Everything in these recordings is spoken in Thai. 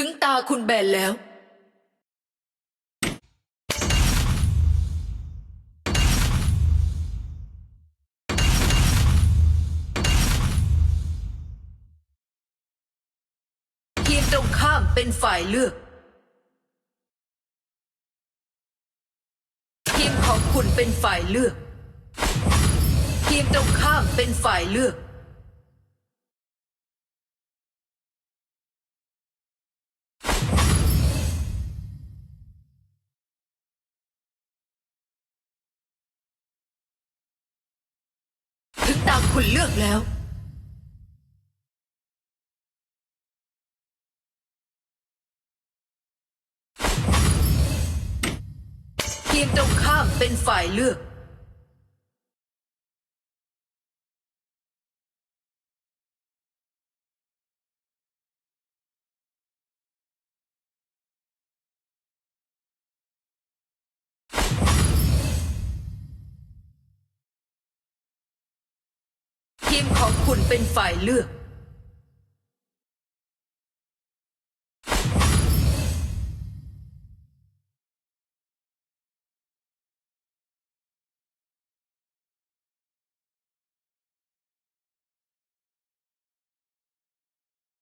ถึงตาคุณแบนแล้ว ทีมตรงข้ามเป็นฝ่ายเลือก ทีมของคุณเป็นฝ่ายเลือก ทีมตรงข้ามเป็นฝ่ายเลือก เลือกแล้ว ทีมตรงข้ามเป็นฝ่ายเลือก ทีมของคุณเป็นฝ่ายเลือก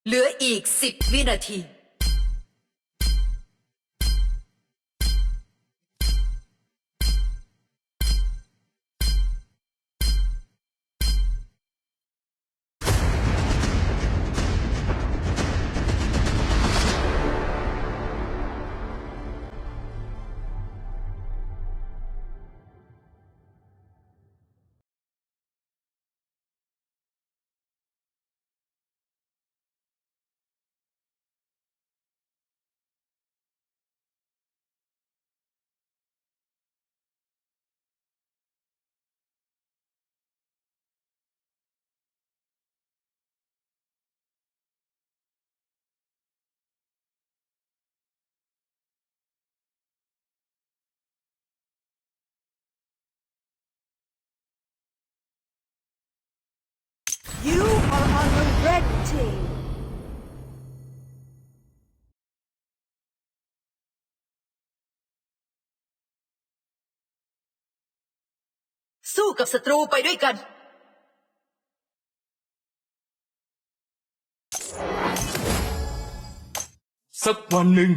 เหลืออีกสิบวินาที are on the red team. สู้กับศัตรูไปด้วยกัน สักวันหนึ่ง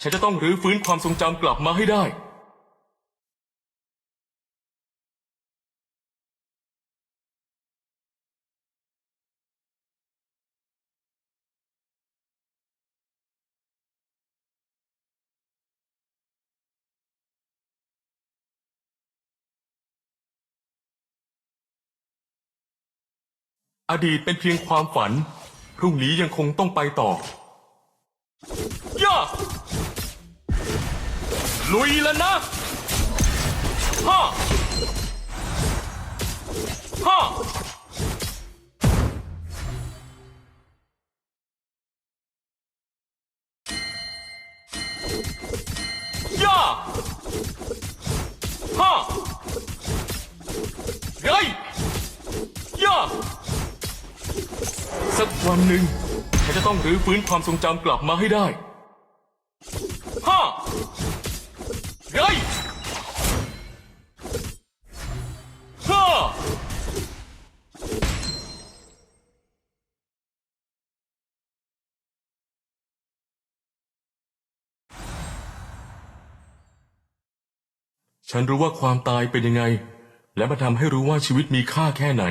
ฉันจะต้องรื้อฟื้นความทรงจำกลับมาให้ได้ อดีตเป็นเพียงความฝัน พรุ่งนี้ยังคงต้องไปต่อย่าลุยแล้วนะฮ่าฮ่า วันหนึ่งฉันจะต้องรื้อฟื้นความทรงจำกลับมาให้ได้ฮ่าเฮ้ยฮ่าฉันรู้ว่าความตายเป็นยังไง และมันทำให้รู้ว่าชีวิตมีค่าแค่ไหน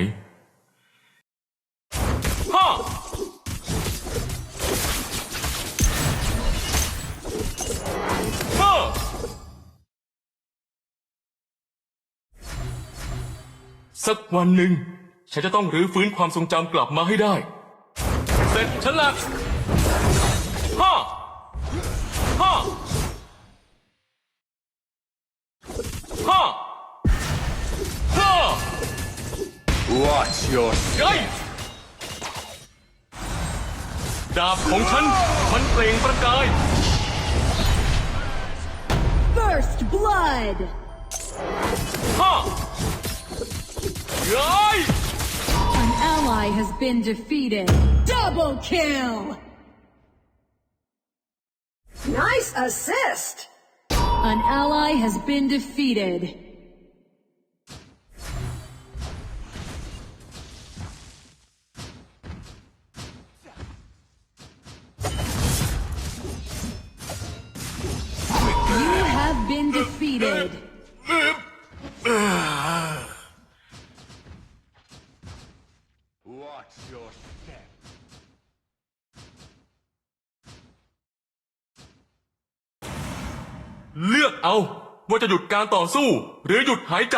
สักวันหนึ่ง ฉันจะต้องรื้อฟื้นความทรงจำกลับมาให้ได้ เสร็จฉันละฮ่าฮ่าฮ่าฮ่า Watch your ไง ดาบของฉัน มันเปล่งประกาย First blood. ฮ่าไง An ally has been defeated. Double kill. Nice assist. An ally has been defeated. Watch your step. เลือกเอาว่าจะหยุดการต่อสู้ หรือหยุดหายใจ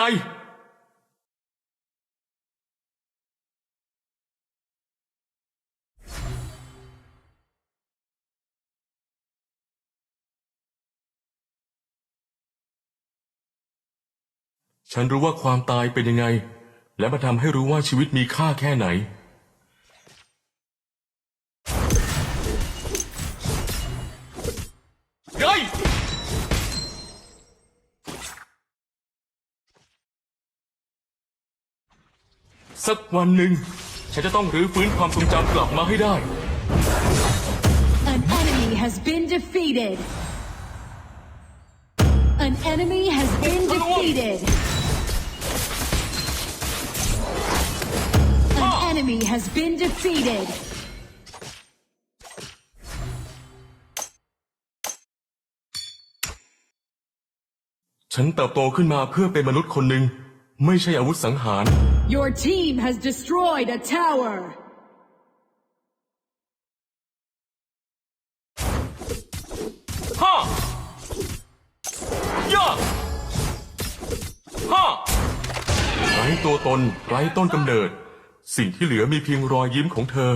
ฉันรู้ว่าความตายเป็นยังไง และมาทำให้รู้ว่าชีวิตมีค่าแค่ไหน สักวันหนึ่ง ฉันจะต้องรื้อฟื้นความทรงจำกลับมาให้ได้ An enemy has been defeated. An enemy has been defeated. An enemy has been defeated. ฉันเติบโตขึ้นมาเพื่อเป็นมนุษย์คนหนึ่ง ไม่ใช่อาวุธสังหาร Your team has destroyed a tower. ฮ่าย่าฮ่าไร้ตัวตนไร้ต้นกำเนิด สิ่งที่เหลือมีเพียงรอยยิ้มของเธอ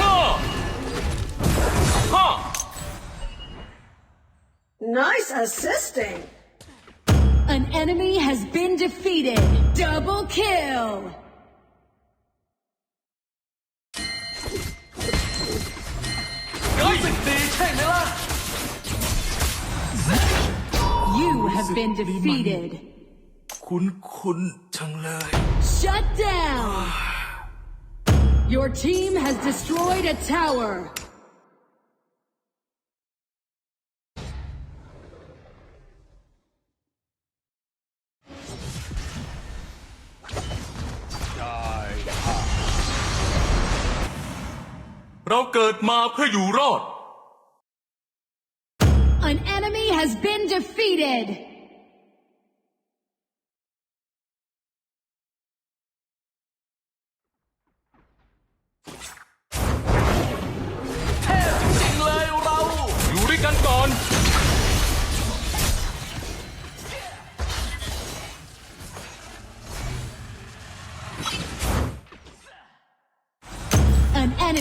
ฮ่าฮ่า Nice assisting. An enemy has been defeated. Double kill. รู้สึกดีใช่ไหมล่ะ You have been defeated. คุณคุณจังเลย Shut down. Your team has destroyed a tower. เราเกิดมาเพื่ออยู่รอด An enemy has been defeated.